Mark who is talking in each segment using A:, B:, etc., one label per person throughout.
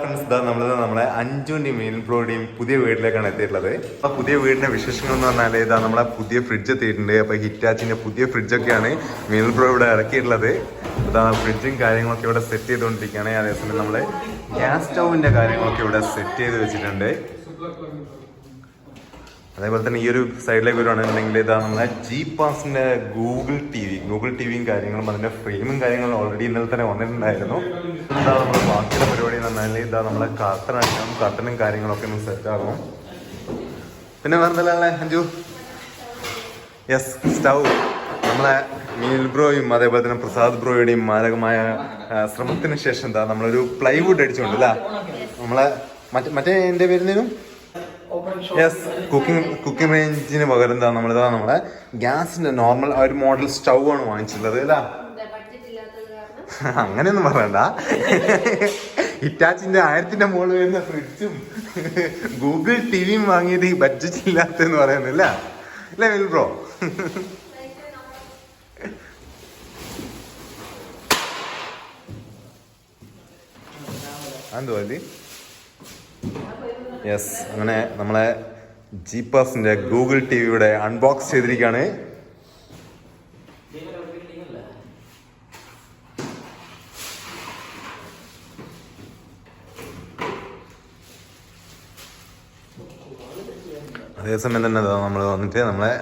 A: Friends ഇതാ നമ്മൾ നമ്മളെ അഞ്ചുവിന്റെയും മെയിൻ ബ്രോയുടെയും പുതിയ വീട്ടിലേക്കാണ് എത്തിയിട്ടുള്ളത്. അപ്പോൾ പുതിയ വീടിന്റെ വിശേഷങ്ങൾ എന്ന് പറഞ്ഞാൽ ഇതാ നമ്മളെ പുതിയ ഫ്രിഡ്ജ് എത്തിയിട്ടുണ്ട്. അപ്പോൾ ഹിറ്റാച്ചിന്റെ പുതിയ ഫ്രിഡ്ജൊക്കെയാണ് ബ്രോ ഇവിടെ ഇറക്കിയിട്ടുള്ളത്. ഇതാ ഫ്രിഡ്ജും കാര്യങ്ങളൊക്കെ ഇവിടെ സെറ്റ് ചെയ്തുകൊണ്ടിരിക്കുകയാണ്. അതേസമയം നമ്മൾ ഗ്യാസ് സ്റ്റൗവിന്റെ കാര്യങ്ങളൊക്കെ ഇവിടെ സെറ്റ് ചെയ്ത് വെച്ചിട്ടുണ്ട്. അതേപോലെ തന്നെ ഈ ഒരു സൈഡിലേക്ക് വരുവാണെന്നുണ്ടെങ്കിൽ ഇതാ നമ്മുടെ ജി പാസിന്റെ Google T V Google T വിയും കാര്യങ്ങളും അതിന്റെ ഫ്രെയിമും കാര്യങ്ങളും ഓൾറെഡി ഇന്നലെ തന്നെ വന്നിട്ടുണ്ടായിരുന്നു. ഇതാ നമ്മൾ ബാക്കിയുള്ള പരിപാടി എന്ന് പറഞ്ഞാൽ ഇതാ നമ്മളെ കർട്ടൺ അടിക്കണം കർട്ടനും കാര്യങ്ങളൊക്കെ ഒന്ന് സെറ്റ് ആകണം പിന്നെ വേറെന്തല്ലേ അഞ്ജു? Yes stove. നമ്മളെ മീൽ ബ്രോയും അതേപോലെ തന്നെ പ്രസാദ് ബ്രോയുടെയും മാരകമായ ശ്രമത്തിന് ശേഷം എന്താ നമ്മളൊരു പ്ലൈവുഡ് അടിച്ചുകൊണ്ട് അല്ല നമ്മളെ മറ്റേ മറ്റേ എന്റെ പേരുന്നതിനും യെസ് കുക്കിംഗ് കുക്കിംഗ് റേഞ്ചിന് പകരം എന്താ നമ്മളിതാ നമ്മളെ ഗ്യാസിന്റെ നോർമൽ ഒരു മോഡൽ സ്റ്റൗ ആണ് വാങ്ങിച്ചിട്ടുള്ളത് അല്ല? അങ്ങനെയൊന്നും പറയണ്ട. ഹിറ്റാച്ചിന്റെ ആയിരത്തിന്റെ മുകളിൽ വരുന്ന ഫ്രിഡ്ജും ഗൂഗിൾ ടിവിയും വാങ്ങിയത് ഈ ബഡ്ജറ്റ് ഇല്ലാത്തെന്ന് പറയുന്നില്ല അല്ലേ? വിൽ ബ്രോ എന്തോ അല്ലേ യെസ് അങ്ങനെ നമ്മളെ ജീപ്പാസിന്റെ ഗൂഗിൾ ടി വിയുടെ അൺബോക്സ് ചെയ്തിരിക്കുകയാണ് അതേസമയം തന്നെ നമ്മൾ വന്നിട്ട് നമ്മളെ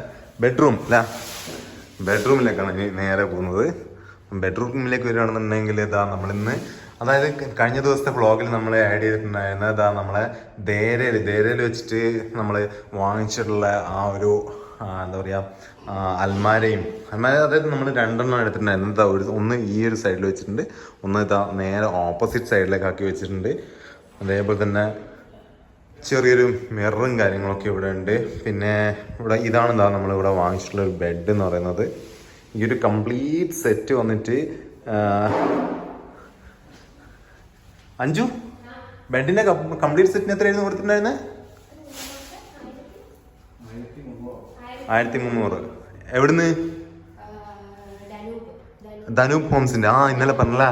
A: ബെഡ്റൂം അല്ല ബെഡ്റൂമിലേക്കാണ് ഇനി നേരെ പോകുന്നത്. ബെഡ്റൂമിലേക്ക് വരികയാണെന്നുണ്ടെങ്കിൽ ഇതാ നമ്മളിന്ന് അതായത് കഴിഞ്ഞ ദിവസത്തെ വ്ളോഗിൽ നമ്മൾ ആഡ് ചെയ്തിട്ടുണ്ടായിരുന്ന ഇതാ നമ്മളെ ധേരയിൽ ധേരയിൽ വെച്ചിട്ട് നമ്മൾ വാങ്ങിച്ചിട്ടുള്ള ആ ഒരു എന്താ പറയുക അൽമാരയും. അൽമാര അതായത് നമ്മൾ രണ്ടെണ്ണം എടുത്തിട്ടുണ്ടായിരുന്നു. എന്താ ഒരു ഒന്ന് ഈ ഒരു സൈഡിൽ വെച്ചിട്ടുണ്ട്. ഒന്ന് ഇതാ നേരെ ഓപ്പോസിറ്റ് സൈഡിലേക്ക് ആക്കി വെച്ചിട്ടുണ്ട്. അതേപോലെ തന്നെ ചെറിയൊരു മിററും കാര്യങ്ങളൊക്കെ ഇവിടെ ഉണ്ട്. പിന്നെ ഇവിടെ ഇതാണ് എന്താ നമ്മളിവിടെ വാങ്ങിച്ചിട്ടുള്ള ഒരു ബെഡ് എന്ന് പറയുന്നത്. ഈ ഒരു കംപ്ലീറ്റ് സെറ്റ് വന്നിട്ട് അഞ്ചു ബെഡിന്റെ കംപ്ലീറ്റ് സെറ്റിന് എത്രയായിരുന്നു കൊടുത്തിട്ടുണ്ടായിരുന്നത് ആയിരത്തി മുന്നൂറ് എവിടുന്ന്? ധനൂപ് ഹോംസിന്റെ. ആ ഇന്നലെ പറഞ്ഞല്ല?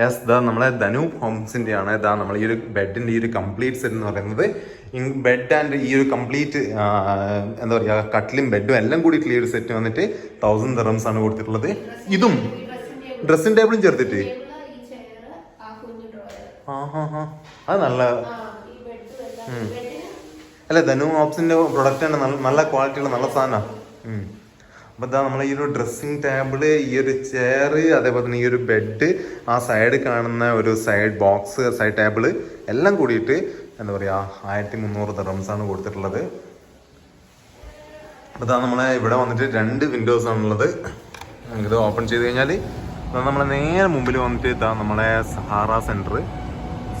A: യെസ് ദാ നമ്മളെ ധനൂപ് ഹോംസിന്റെ ആണ് ഇതാ നമ്മൾ ഈ ഒരു ബെഡിന്റെ ഈ ഒരു കംപ്ലീറ്റ് സെറ്റ് എന്ന് പറയുന്നത്. ബെഡ് ആൻഡ് ഈ ഒരു കംപ്ലീറ്റ് എന്താ പറയുക കട്ടിലും ബെഡും എല്ലാം കൂടി ക്ലിയർ സെറ്റ് വന്നിട്ട് തൗസൻഡ് തെറംസ് ആണ് കൊടുത്തിട്ടുള്ളത്. ഇതും
B: ഡ്രസ്സിംഗ്
A: ടേബിളും ചേർത്തിട്ട്
B: ടേബിൾ ഈ ചെയർ ആ കുഞ്ഞു ഡ്രോയർ
A: ആ ഹാ ഹാ അത് നല്ല അല്ല ധനു ഓപ്സിന്റെ പ്രൊഡക്റ്റ് ആണ്. നല്ല നല്ല ക്വാളിറ്റിയുള്ള നല്ല സാധനമാണ് അപ്പൊ ഇതാ നമ്മളെ ഈ ഒരു ഡ്രസ്സിങ് ടേബിൾ ഈ ഒരു ചെയർ അതേപോലെ തന്നെ ഈ ഒരു ബെഡ് ആ സൈഡ് കാണുന്ന ഒരു സൈഡ് ബോക്സ് സൈഡ് ടേബിൾ എല്ലാം കൂടിയിട്ട് എന്താ പറയാ ആയിരത്തി മുന്നൂറ് ആണ് കൊടുത്തിട്ടുള്ളത്. അപ്പൊ ഇതാ നമ്മളെ ഇവിടെ വന്നിട്ട് രണ്ട് വിൻഡോസ് ആണുള്ളത്. ഇത് ഓപ്പൺ ചെയ്ത് കഴിഞ്ഞാൽ നമ്മളെ നേരെ മുമ്പിൽ വന്നിട്ട് ഇതാ നമ്മളെ Sahara centre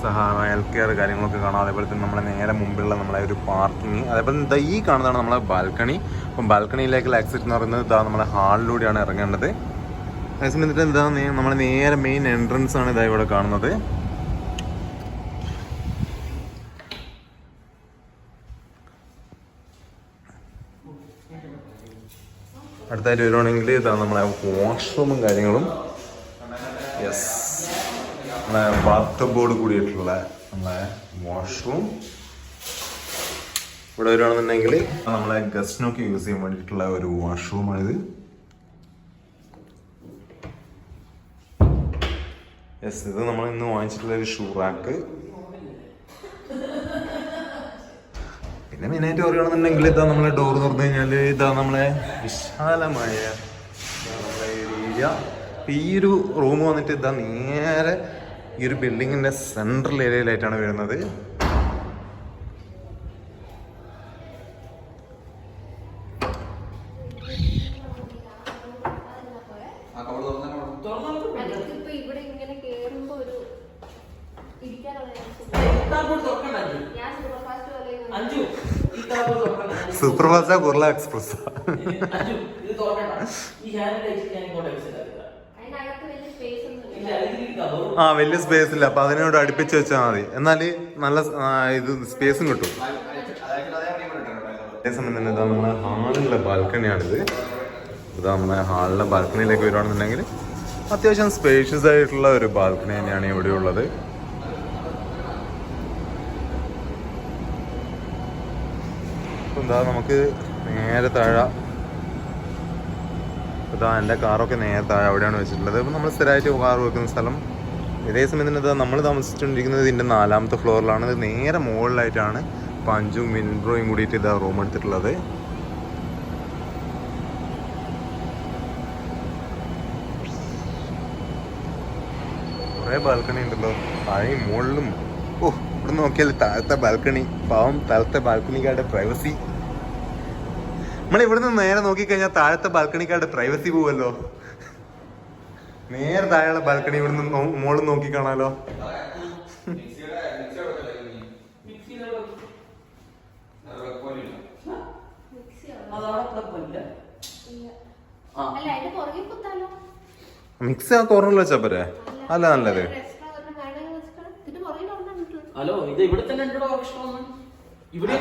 A: Sahara health care കാര്യങ്ങളൊക്കെ കാണാം. അതേപോലെ തന്നെ നമ്മളെ നേരെ മുമ്പിലുള്ള നമ്മളെ ഒരു പാർക്കിങ് അതേപോലെ തന്നെ ഈ കാണുന്നതാണ് നമ്മളെ ബാൽക്കണി അപ്പം ബാൽക്കണിയിലേക്കുള്ള എക്സിറ്റ് എന്ന് പറയുന്നത് ഇതാ നമ്മളെ ഹാളിലൂടെയാണ് ഇറങ്ങേണ്ടത്. അതേസമയം എന്നിട്ട് എന്താ നമ്മളെ നേരെ മെയിൻ എൻട്രൻസ് ആണ് ഇതാ ഇവിടെ കാണുന്നത്. അടുത്തായിട്ട് വരുവാണെങ്കിൽ ഇതാ നമ്മളെ വാഷ്റൂമും കാര്യങ്ങളും. യെസ് നമ്മളെ ബാത്ത് ബോർഡ് കൂടിയിട്ടുള്ള നമ്മളെ വാഷ്റൂം ഇവിടെ വരുവാണെന്നുണ്ടെങ്കിൽ നമ്മളെ ഗസ്റ്റിനൊക്കെ യൂസ് ചെയ്യാൻ വേണ്ടിയിട്ടുള്ള ഒരു വാഷ്റൂമാണിത് യെസ് ഇത് നമ്മൾ ഇന്ന് വാങ്ങിച്ചിട്ടുള്ള ഒരു ഷൂ റാക്ക് പിന്നെ മെയിനായിട്ട് പറയുകയാണെന്നുണ്ടെങ്കിൽ ഇതാ നമ്മളെ ഡോർ തുറന്നു കഴിഞ്ഞാൽ ഇതാ നമ്മളെ വിശാലമായ ഏരിയ ഈ ഒരു റൂം വന്നിട്ട് ഇതാ നേരെ ഈ ഒരു ബിൽഡിങ്ങിന്റെ സെൻട്രൽ ഏരിയയിലായിട്ടാണ് വരുന്നത്.
B: അതിപ്പോ ഇവിടെ ഇങ്ങനെ
A: ആ വലിയ സ്പേസ് ഇല്ല. അപ്പൊ അതിനോട് അടുപ്പിച്ച് വെച്ചാൽ മതി. എന്നാൽ നല്ല ഇത് സ്പേസും കിട്ടും. അതേസമയം തന്നെ ഇതാ നമ്മുടെ ഹാളിലെ ബാൽക്കണിയാണിത്. ഇതാ നമ്മുടെ ഹാളിലെ ബാൽക്കണിയിലേക്ക് വരുവാണെന്നുണ്ടെങ്കിൽ അത്യാവശ്യം സ്പേഷ്യസ് ആയിട്ടുള്ള ഒരു ബാൽക്കണി തന്നെയാണ് ഇവിടെ ഉള്ളത്. നമുക്ക് നേരെ താഴെ ഇതാ എന്റെ കാറൊക്കെ നേരത്തെ അവിടെയാണ് വെച്ചിട്ടുള്ളത്. അപ്പോൾ നമ്മൾ സ്ഥിരമായിട്ട് കാർ വെക്കുന്ന സ്ഥലം. ഇതേ സമയം തന്നെ നമ്മൾ താമസിച്ചുകൊണ്ടിരിക്കുന്നത് ഇതിന്റെ നാലാമത്തെ ഫ്ലോറിലാണ്. ഇത് നേരെ മുകളിലായിട്ടാണ് പഞ്ചും വിൻഡ്രോയും കൂടിയിട്ട് ഇതാ റൂം എടുത്തിട്ടുള്ളത്. കുറേ ബാൽക്കണി ഉണ്ടല്ലോ. ആയി മുകളിലും. ഓ ഇവിടെ നോക്കിയാൽ താഴത്തെ ബാൽക്കണി. പാവം താഴത്തെ ബാൽക്കണിക്കാരുടെ പ്രൈവസി നമ്മൾ ഇവിടുന്ന് നേരെ നോക്കിക്കഴിഞ്ഞാൽ താഴത്തെ ബാൽക്കണിക്കാരുടെ പ്രൈവസി പോവല്ലോ. നേരെ താഴെയുള്ള ബാൽക്കണി ഇവിടുന്ന് നോ-
B: നോക്കിക്കാണാലോ.
A: മിക്സ് ആ കോർണറിൽ വെച്ചാ പോരെ അല്ല നല്ലത്.
C: ഹലോ ഇത് ഇവിടെ തന്നെ ഉണ്ടോ ഭക്ഷണം ഇവിടെ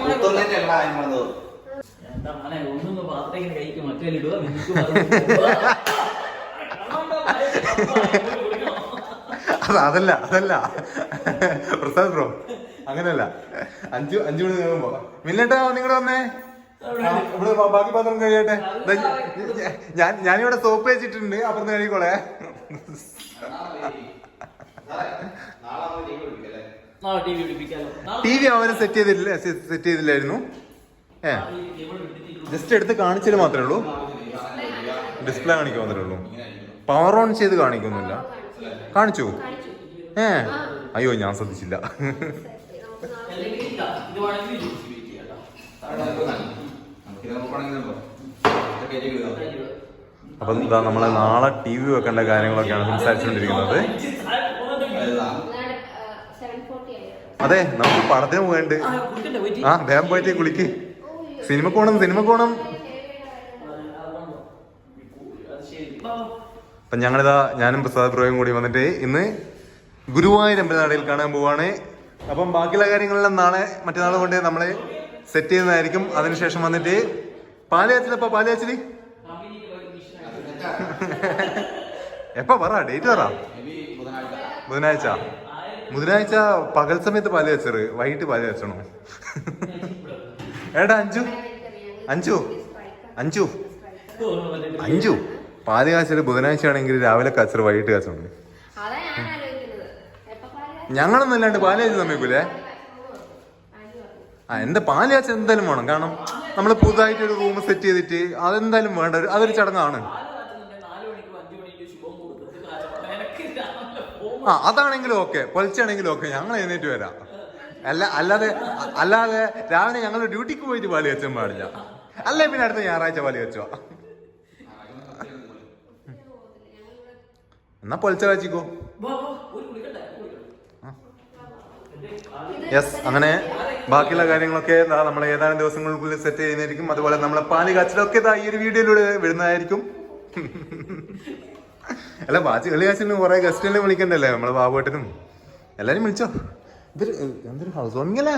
C: എന്താ മോനെ ഒന്നൊന്ന് പാത്രത്തിന് കഴിക്ക് മറ്റേ ഇടുക നിനക്ക്
A: അത് അതല്ല അതല്ല. പ്രസാദ് ബ്രോ അങ്ങനല്ല. അഞ്ചു അഞ്ചു മണി നേരം മില്ലട്ടാ നിങ്ങളുടെ വന്നേ? ഇവിടെ ബാക്കി പാത്രം കഴിയട്ടെ. ഞാൻ ഞാനിവിടെ സോപ്പ് വെച്ചിട്ടുണ്ട് അപ്പുറത്ത് കഴിക്കോളെ
C: ടി വി
A: അവർ സെറ്റ് ചെയ്തില്ല സെറ്റ് ചെയ്തില്ലായിരുന്നു. ഏ ജസ്റ്റ് എടുത്ത് കാണിച്ചാൽ മാത്രമേ ഉള്ളൂ ഡിസ്പ്ലേ കാണിക്കാൻ മാത്രമേ ഉള്ളൂ പവർ ഓൺ ചെയ്ത് കാണിക്കൊന്നുമില്ല കാണിച്ചു
B: കാണിച്ചു.
A: ഏ അയ്യോ ഞാൻ ശ്രദ്ധിച്ചില്ല അപ്പൊ. ഇത് നമ്മളെ നാളെ ടി വി വെക്കേണ്ട കാര്യങ്ങളൊക്കെയാണ് സംസാരിച്ചുകൊണ്ടിരിക്കുന്നത്
B: നാളെ, 7:40 ആയിരുന്നു.
A: അതെ നമുക്ക് പടത്തിന് പോകണ്ട്
C: കുടിക്കണ്ടേ?
A: ആ വേഗം പോയിട്ട് കുളിക്ക് സിനിമക്ക് പോണം സിനിമ പോണം. അപ്പൊ ഞങ്ങളിതാ ഞാനും പ്രസാദ് പ്രോയും കൂടി വന്നിട്ട് ഇന്ന് ഗുരുവായൂർ അമ്പലനടയിൽ കാണാൻ പോവാണ്. അപ്പം ബാക്കിയുള്ള കാര്യങ്ങളെല്ലാം നാളെ മറ്റന്നാൾ കൊണ്ട് നമ്മൾ സെറ്റ് ചെയ്യുന്നതായിരിക്കും. അതിനുശേഷം വന്നിട്ട് പാലയാച്ചിലപ്പ പാലയാച്ചിലി എപ്പോ പറ ഡേറ്റ് പറ. ബുധനാഴ്ച. ബുധനാഴ്ച പകൽ സമയത്ത് പാൽ വൈകിട്ട് പാൽ ഏടാ അഞ്ചു. അഞ്ചു. അഞ്ചു. അഞ്ചു. പാതി കാച്ചൽ ബുധനാഴ്ച ആണെങ്കിൽ രാവിലെ കാച്ചറ് വൈകിട്ട്
B: പാൽ
A: ഞങ്ങളൊന്നും ഇല്ലാണ്ട് പാൽ കാച്ചി
B: സമയക്കൂലേ.
A: ആ എന്റെ പാൽ കാച്ച എന്തായാലും വേണം. കാരണം നമ്മൾ പുതുതായിട്ട് ഒരു റൂം സെറ്റ് ചെയ്തിട്ട് അതെന്തായാലും വേണ്ട. ഒരു- അതൊരു ചടങ്ങാണ്. ആ അതാണെങ്കിലും ഓക്കെ. പൊലിച്ചാണെങ്കിലും ഓക്കെ. ഞങ്ങൾ എഴുന്നേറ്റ് വരാം. അല്ല അല്ലാതെ അല്ലാതെ രാവിലെ ഞങ്ങൾ ഡ്യൂട്ടിക്ക് പോയിട്ട് പാൽ വെച്ചാൻ പാടില്ല. അല്ലേ പിന്നെ അടുത്ത ഞായറാഴ്ച പാൽ വെച്ചോ എന്നാ
C: പൊളിച്ച വെച്ചിക്കോ
A: യെസ് അങ്ങനെ ബാക്കിയുള്ള കാര്യങ്ങളൊക്കെ നമ്മൾ ഏതാനും ദിവസങ്ങൾക്കുള്ളിൽ സെറ്റ് ചെയ്യുന്നതായിരിക്കും. അതുപോലെ നമ്മളെ പാൽ കാച്ചിലൊക്കെ ഇതാ ഈ ഒരു വീഡിയോയിലൂടെ വരുന്നതായിരിക്കും അല്ല ബാച്ചി കളി കാച്ചിലും കുറെ ഗസ്റ്റിനെ വിളിക്കണ്ടല്ലേ? നമ്മളെ ബാബുവേട്ടനും. എല്ലാരും വിളിച്ചോ? ഇതൊരു എന്തൊരു ഹൗസ് വാമിംഗ് അല്ലേ